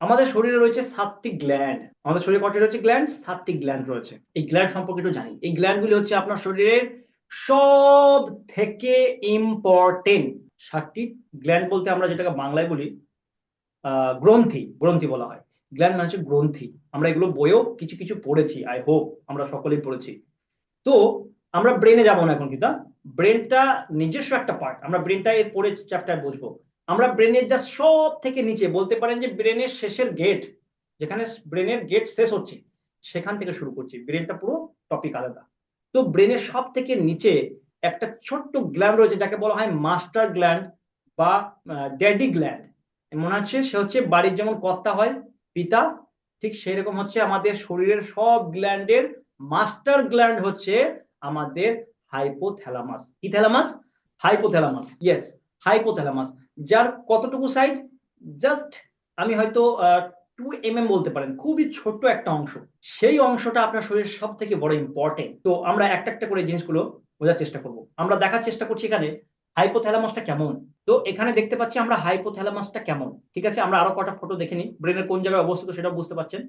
আমাদের শরীরে রয়েছে সাতটি গ্ল্যান্ড আমাদের শরীরে কটি রয়েছে গ্ল্যান্ড সাতটি গ্ল্যান্ড রয়েছে। এই গ্ল্যান্ড সম্পর্কে একটু জানি। এই গ্ল্যান্ড গ্ল্যান্ডগুলি হচ্ছে আপনার শরীরের সব থেকে ইম্পর্টেন্ট সাতটি গ্ল্যান্ড বলতে আমরা যেটাকে বাংলায় বলি আহ, গ্রন্থি। গ্রন্থি বলা হয়। গ্ল্যান্ড মানে হচ্ছে গ্রন্থি। আমরা এগুলো বইয়েও কিছু কিছু পড়েছি আই হোপ আমরা সকলেই পড়েছি। তো আমরা ব্রেনে যাব না এখন কিন্তু ব্রেনটা নিজস্ব একটা পার্ট আমরা ব্রেনটা এর পরে চ্যাপ্টার বুঝব আমরা ব্রেনের যা সব থেকে নিচে, বলতে পারেন যে ব্রেনের শেষের গেট যেখানে ব্রেনের গেট শেষ হচ্ছে, সেখান থেকে শুরু করছি। ব্রেনটা পুরো টপিক আলাদা। তো ব্রেনের সব থেকে নিচে একটা ছোট্ট গ্ল্যান্ড রয়েছে, যাকে বলা হয় মাস্টার গ্ল্যান্ড বা ড্যাডি গ্ল্যান্ড মনে হচ্ছে সে হচ্ছে বাড়ির যেমন কর্তা হয়, পিতা, ঠিক সেই রকম হচ্ছে আমাদের শরীরের সব গ্ল্যান্ডের মাস্টার গ্ল্যান্ড হচ্ছে আমাদের হাইপোথ্যালামাস কি থ্যালামাস হাইপোথ্যালামাস ইয়েস হাইপোথ্যালামাস যার কতটুকু সাইজ জাস্ট আমি হয়তো টু এম এম বলতে পারেন। খুবই ছোট্ট একটা অংশ। সেই অংশটা আপনার শরীরের সব থেকে বড় ইম্পর্টেন্ট তো আমরা একটা একটা করে জিনিসগুলো বোঝার চেষ্টা করব। আমরা দেখার চেষ্টা করছি এখানে হাইপোথ্যালামাসটা কেমন? তো এখানে দেখতে পাচ্ছি আমরা হাইপোথ্যালামাসটা কেমন? ঠিক আছে? আমরা আরও কটা ফটো দেখে নিই। ব্রেনের কোন জায়গায় অবস্থিত সেটা বুঝতে পারছেন।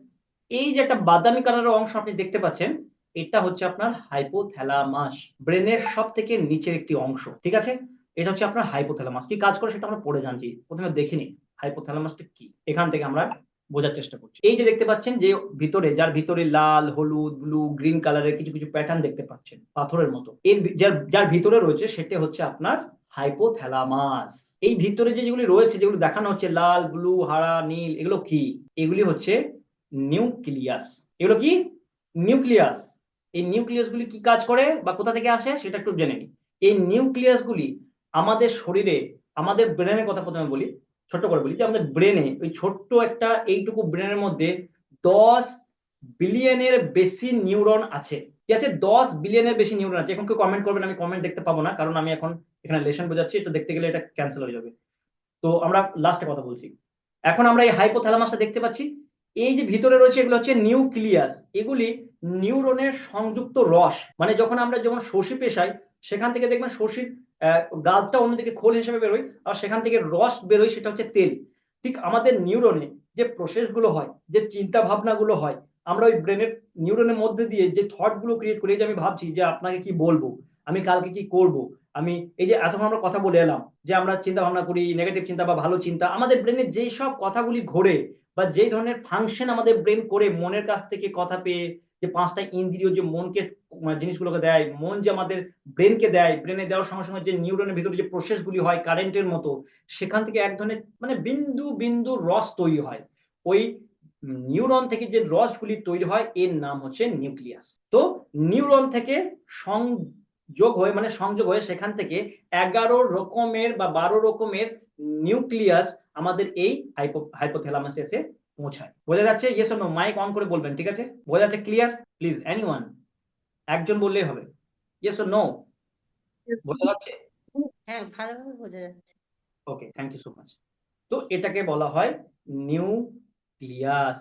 এই যে একটা বাদামি কালারের অংশ আপনি দেখতে পাচ্ছেন, এটা হচ্ছে আপনার হাইপোথ্যালামাস ব্রেনের সব থেকে নিচের একটি অংশ। ঠিক আছে? এটা হচ্ছে আপনার হাইপোথ্যালামাস কি কাজ করে সেটা আমরা পড়ে জানছি, প্রথমে দেখে নিই হাইপোথ্যালামাসটা কি। এখান থেকে আমরা বোঝার চেষ্টা করছি। এই যে দেখতে পাচ্ছেন যে ভিতরে, যার ভিতরে লাল, হলুদ ব্লু গ্রিন কালারের কিছু কিছু প্যাটার্ন দেখতে পাচ্ছেন, পাথরের মতো। এর যার যার ভিতরে রয়েছে সেটা হচ্ছে আপনার হাইপোথ্যালামাস এই ভিতরে যে যেগুলি রয়েছে, যেগুলো দেখানো হচ্ছে, লাল ব্লু হারা, নীল, এগুলো কি? এগুলি হচ্ছে নিউক্লিয়াস এগুলো কি? নিউক্লিয়াস এই নিউক্লিয়াস গুলি কি কাজ করে বা কোথা থেকে আসে সেটা একটু জেনে নিই। এই নিউক্লিয়াস গুলি আমাদের শরীরে, আমাদের ব্রেনের কথা প্রথমে বলি ছোট্ট করে বলি যে আমাদের ব্রেনে ওই ছোট্ট একটা এইটুকু ব্রেনের মধ্যে দশ বিলিয়নের বেশি নিউরন আছে। ঠিক আছে? দশ বিলিয়নের বেশি নিউরন আছে। এখন কেউ কমেন্ট করবেন আমি কমেন্ট দেখতে পাবো না, কারণ আমি এখন এখানে লেসন বোঝাচ্ছি, এটা দেখতে গেলে এটা ক্যান্সেল হয়ে যাবে। তো আমরা লাস্টে কথা বলছি। এখন আমরা এই হাইপোথ্যালামাসটা দেখতে পাচ্ছি। এই যে ভিতরে রয়েছে, এগুলো হচ্ছে নিউক্লিয়াস এগুলি নিউরনের সংযুক্ত রস। মানে যখন আমরা যেমন সর্ষে পেশাই, সেখান থেকে দেখবেন সর্ষির গাছটা অন্যদিকে খোল হিসেবে বেরোয় আর সেখান থেকে রস বেরোয় সেটা হচ্ছে তেল। ঠিক আমাদের নিউরনে যে প্রসেসগুলো হয়, যে চিন্তা ভাবনা গুলো হয়, আমরা ওই ব্রেনের নিউরনের মধ্যে দিয়ে যে থটগুলো ক্রিয়েট করি যে আমি ভাবছি যে আপনাকে কি বলব, আমি কালকে কি করব, আমি এই যে এতক্ষণ আমরা কথা বলে এলাম যে আমরা চিন্তা ভাবনা করি নেগেটিভ চিন্তা বা ভালো চিন্তা, আমাদের ব্রেনে যেই সব কথাগুলি ঘোরে বা যেই ধরনের ফাংশন আমাদের ব্রেন করে মনের কাছ থেকে কথা পেয়ে যে পাঁচটা ইন্দ্রিয় যে মনকে মানে জিনিসগুলোকে দেয়, মন যে আমাদের ব্রেনকে দেয় ব্রেনে দেওয়ার সঙ্গে সঙ্গে যে নিউরনের ভিতরে যে প্রসেসগুলি হয় কারেন্টের মতো, সেখান থেকে এক ধরনের মানে বিন্দু বিন্দু রস তৈরি হয়। ওই নিউরন থেকে যে রসগুলি তৈরি হয়, এর নাম হচ্ছে নিউক্লিয়াস তো নিউরন থেকে সংযোগ হয়ে মানে সংযোগ হয়ে সেখান থেকে এগারো রকমের বা বারো রকমের নিউক্লিয়াস আমাদের এই হাইপো হাইপোথ্যালামাসে এসে পৌঁছায়। বোঝা যাচ্ছে? ইয়েস নো মাইক অন করে বলবেন ঠিক আছে? বোঝা যাচ্ছে ক্লিয়ার প্লিজ এনিওয়ান একজন বললেই হবে। ইয়েস নো বোঝা যাচ্ছে? হ্যাঁ ভালোভাবে বোঝা যাচ্ছে। Okay thank you so much তো এটাকে বলা হয় নিউক্লিয়াস।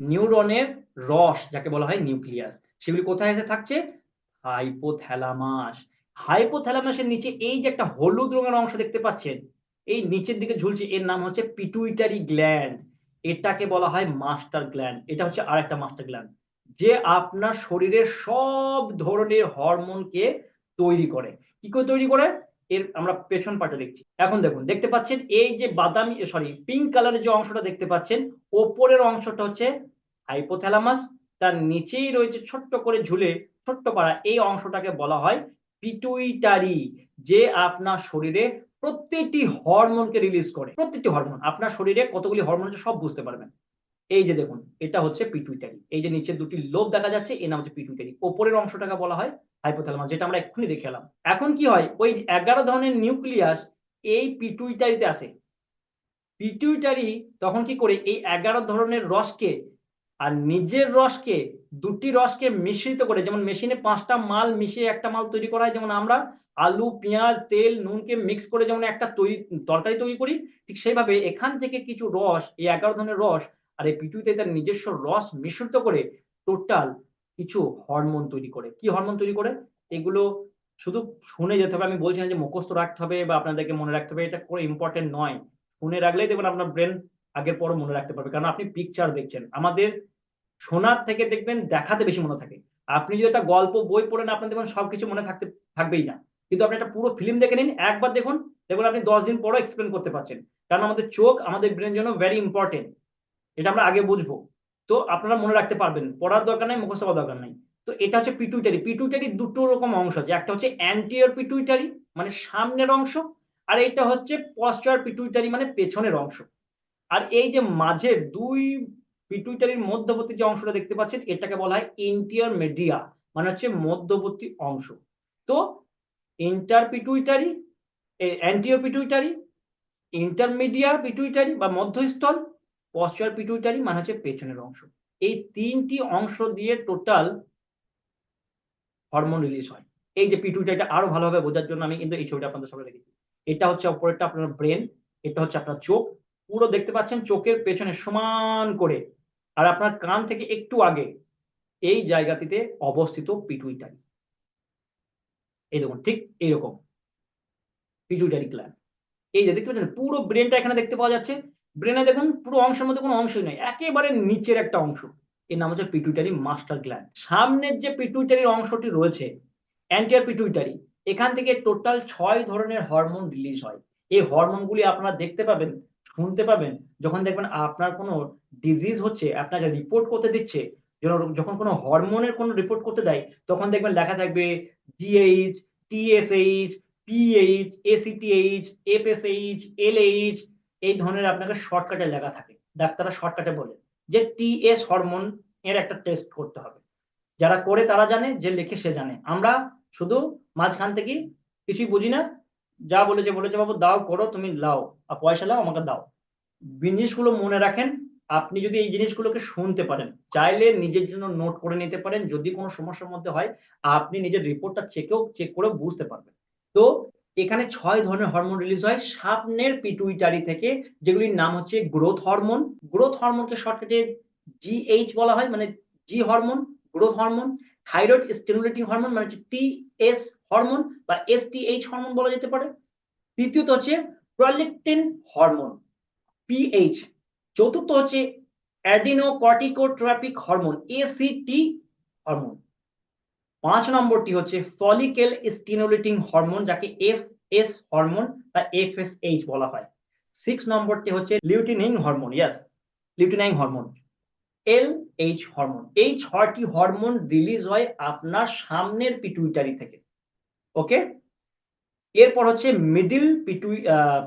নিউরনের রস যাকে বলা হয় নিউক্লিয়াস। সেগুলি কোথায় এসে থাকছে? হাইপোথ্যালামাস। হাইপোথ্যালামাসের নিচে এই যে একটা হলুদ রঙের অংশ দেখতে পাচ্ছেন এই নিচের দিকে ঝুলছে এর নাম হচ্ছে পিটুইটারি গ্ল্যান্ড। এটাকে বলা হয় মাস্টার গ্ল্যান্ড এটা হচ্ছে আর একটা মাস্টার গ্ল্যান্ড যে আপনার শরীরের সব ধরনের হরমোনকে তৈরি করে। কি করে তৈরি করে? এর আমরা পেছন পাটে দেখছি। এখন দেখুন, দেখতে পাচ্ছেন এই যে বাদামি সরি পিঙ্ক কালারের যে অংশটা দেখতে পাচ্ছেন, ওপরের অংশটা হচ্ছে হাইপোথ্যালামাস তার নিচেই রয়েছে ছোট্ট করে ঝুলে, ছোট্ট পাড়া, এই অংশটাকে বলা হয় পিটুইটারি যে আপনার শরীরে প্রত্যেকটি হরমোনকে রিলিজ করে, প্রত্যেকটি হরমোন, আপনার শরীরে কতগুলি হরমোন আছে সব বুঝতে পারবেন। এই যে দেখুন, এটা হচ্ছে পিটুইটারি এই যে নিচে দুটি লোভ দেখা যাচ্ছে, এর নাম হচ্ছে পিটুইটারি ওপরের অংশটাকে বলা হয় হাইপোথ্যালামাস যেটা আমরা এক্ষুনি দেখে এলাম। এখন কি হয়, ওই এগারো ধরনের নিউক্লিয়াস এই পিটুইটারিতে আসে। পিটুইটারি তখন কি করে, এই এগারো ধরনের রসকে আর নিজের রসকে দুটি রসকে মিশ্রিত করে, যেমন মেশিনে পাঁচটা মাল মিশিয়ে একটা মাল তৈরি করা হয়, যেমন আমরা আলু, পেঁয়াজ, তেল, নুনকে মিক্স করে যেমন একটা তৈরি, তরকারি তৈরি করি, ঠিক সেইভাবে এখান থেকে কিছু রস, এই এগারো ধরনের রস, আর এই পিটুইতে তার নিজস্ব রস মিশ্রিত করে টোটাল কিছু হরমোন তৈরি করে। কি হরমোন তৈরি করে? এগুলো শুধু শুনে যেতে হবে, আমি বলছি না যে মুখস্থ রাখতে হবে বা আপনাদেরকে মনে রাখতে হবে, এটা কোনো ইম্পর্টেন্ট নয়। শুনে রাখলেই দেখবেন আপনার ব্রেন আগের পরও মনে রাখতে পারবে, কারণ আপনি পিকচার দেখছেন। আমাদের শোনার থেকে দেখবেন দেখাতে বেশি মনে থাকে। আপনি যদি একটা গল্প, বই পড়েন আপনার দেখবেন সবকিছু মনে থাকতে, থাকবেই না। কিন্তু আপনি একটা পুরো ফিল্ম দেখে নিন, একবার দেখুন দেখুন আপনি দশ দিন পরও এক্সপ্লেন করতে পারছেন। কারণ আমাদের চোখ, আমাদের ব্রেন জন্য ভেরি ইম্পর্টেন্ট এটা আমরা আগে বুঝব। তো আপনারা মনে রাখতে পারবেন, পড়ার দরকার নাই, মুখস্থ করার দরকার নাই। তো এটা হচ্ছে পিটুইটারি পিটুইটারি দুটো রকম অংশ আছে। একটা হচ্ছে অ্যান্টিয়ার পিটুইটারি মানে সামনের অংশ, আর এটা হচ্ছে পশ্চার পিটুইটারি মানে পেছনের অংশ। আর এই যে মাঝের দুই পিটুইটারির মধ্যবর্তী যে অংশটা দেখতে পাচ্ছেন, এটাকে বলা হয় ইন্টিয়ার মিডিয়া মানে হচ্ছে মধ্যবর্তী অংশ। তো inter pituitary anterior pituitary intermedia pituitary বা মধ্যস্থল পশ্চার পিটুইটারি মানে হচ্ছে পেছনের অংশ। এই তিনটি অংশ দিয়ে টোটাল হরমোন রিলিজ হয়। এই যে পিটুইটারিটা আরও ভালোভাবে বোঝার জন্য আমি কিন্তু এই ছবিটা আপনাদের সামনে রেখেছি। এটা হচ্ছে অপরেরটা আপনার ব্রেন এটা হচ্ছে আপনার চোখ। পুরো দেখতে পাচ্ছেন চোখের পেছনে সমান করে আর আপনার কান থেকে একটু আগে এই জায়গাটিতে অবস্থিত পিটুইটারি। এই দেখুন, ঠিক এইরকম পিটুইটারি গ্ল্যান্ড এই যে দেখতে পাচ্ছেন, পুরো ব্রেনটা এখানে দেখতে পাওয়া যাচ্ছে। ব্রেনে দেখুন, পুরো অংশের মধ্যে কোনো অংশই নেই। একেবারে নিচের একটা অংশ। এর নাম হচ্ছে পিটুইটারি মাস্টার গ্ল্যান্ড সামনের যে পিটুইটারির অংশটি রয়েছে অ্যান্টিয়ার পিটুইটারি এখান থেকে টোটাল ছয় ধরনের হরমোন রিলিজ হয়। এই হরমোনগুলি আপনারা দেখতে পাবেন, শুনতে পাবেন যখন দেখবেন আপনার কোনো ডিজিজ হচ্ছে, আপনাকে রিপোর্ট করতে দিচ্ছে যখন- যখন কোনো হরমোনের কোনো রিপোর্ট করতে দেয়, তখন দেখবেন লেখা থাকবে DH TSH PH ACTH FSH LH এই ধরনের আপনাকে শর্টকাটে লেখা থাকে। ডাক্তাররা শর্টকাটে বলে যে টিএস হরমোন এর একটা টেস্ট করতে হবে। যারা করে তারা জানে, যে লিখে সে জানে। আমরা শুধু মাঝখান থেকে কিছুই বুঝি না। যা বলেছে বলেছে বাবু, দাও, করো, তুমি লাও, আর পয়সা লাও, আমাকে দাও। জিনিসগুলো মনে রাখেন, আপনি যদি এই জিনিসগুলোকে শুনতে পারেন, চাইলে নিজের জন্য নোট করে নিতে পারেন, যদি কোনো সমস্যার মধ্যে হয়, আপনি নিজের রিপোর্টটা চেকেও চেক করে বুঝতে পারবেন। তো এখানে ছয় ধরনের হরমোন রিলিজ হয়। সামনের পিটুইটারি থেকে যেগুলির নাম হচ্ছে গ্রোথ হরমোন গ্রোথ হরমোনকে শর্টকাটে জিএইচ বলা হয় মানে G hormone growth hormone thyroid stimulating hormone মানে হচ্ছে টিএস হরমোন বা এসটিএইচ হরমোন বলা যেতে পারে। তৃতীয়ত হচ্ছে প্রলেকটিন হরমোন পিএইচ চতুর্থ হচ্ছে অ্যাডিনোকর্টিকোট্রপিক হরমোন এসিটি হরমোন পাঁচ নম্বরটি হচ্ছে ফলিকেল স্টিমুলেটিং হরমোন যাকে এফ এস হরমোন বা এফ এস এফএসএইচ বলা হয়। সিক্স নম্বরটি হচ্ছে লিউটিনিং হরমোন ইয়াস luteinizing hormone L H hormone এই ছয়টি হরমোন রিলিজ হয় আপনার সামনের পিটুইটারি থেকে ওকে এরপর হচ্ছে মিডিল পিটুই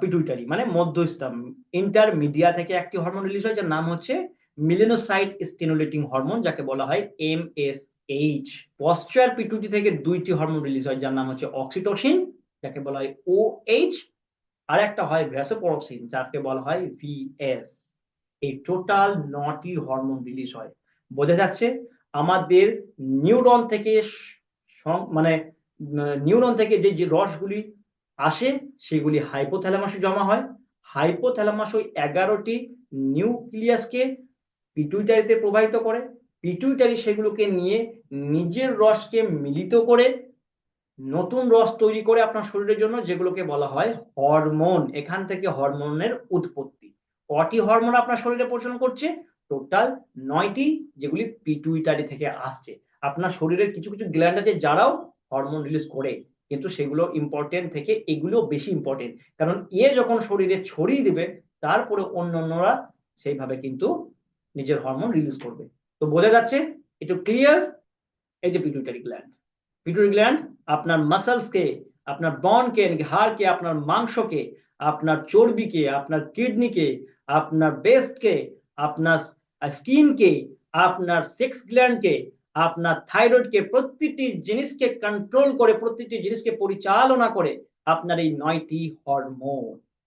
পিটুইটারি মানে মধ্যস্থম ইন্টারমিডিয়া থেকে একটি হরমোন রিলিজ হয়, যার নাম হচ্ছে মিলেনোসাইট স্টিমুলেটিং হরমোন যাকে বলা হয় M S H posterior pituitary থেকে দুইটি হরমোন রিলিজ হয়, যার নাম হচ্ছে অক্সিটোসিন যাকে বলা হয় ও এইচ আর একটা হয় ভ্যাসোপরক্সিন যাকে বলা হয় ভিএস এই টোটাল নটি হরমোন রিলিজ হয়। বোঝা যাচ্ছে আমাদের নিউরন থেকে মানে নিউরন থেকে যে যে রসগুলি আসে, সেগুলি হাইপোথ্যালামাসে জমা হয়। হাইপোথ্যালামাস ওই এগারোটি নিউক্লিয়াসকে পিটুইটারিতে প্রবাহিত করে। পিটুইটারি সেগুলোকে নিয়ে নিজের রসকে মিলিত করে নতুন রস তৈরি করে আপনার শরীরের জন্য, যেগুলোকে বলা হয় হরমোন এখান থেকে হরমোনের উৎপত্তি। কটি হরমোন আপনার শরীরে প্রচলন করছে? টোটাল নয়টি, যেগুলি পিটুইটারি থেকে আসছে। আপনার শরীরের কিছু কিছু গ্ল্যান্ড আছে, যারাও হরমোন রিলিজ করে, কিন্তু সেগুলো ইম্পর্টেন্ট থেকে এগুলো বেশি ইম্পর্টেন্ট কারণ এ যখন শরীরে ছড়িয়ে দিবে, তারপরে অন্য অন্যরা সেইভাবে কিন্তু নিজের হরমোন রিলিজ করবে। তো বোঝা যাচ্ছে, একটু ক্লিয়ার এই যে পিটুইটারি গ্ল্যান্ড পিটুইটারি গ্ল্যান্ড আপনার মাসলসকে আপনার বনকে হাড়কে আপনার মাংসকে, আপনার চর্বিকে, আপনার কিডনিকে আপনার ব্রেস্টকে আপনার স্কিনকে আপনার সেক্স গ্ল্যান্ডকে আপনার থাইরয়েডকে প্রতিটি জিনিসকে কন্ট্রোল করে প্রতিটি জিনিসকে পরিচালনা করে আপনার এই নয়টি হরমোন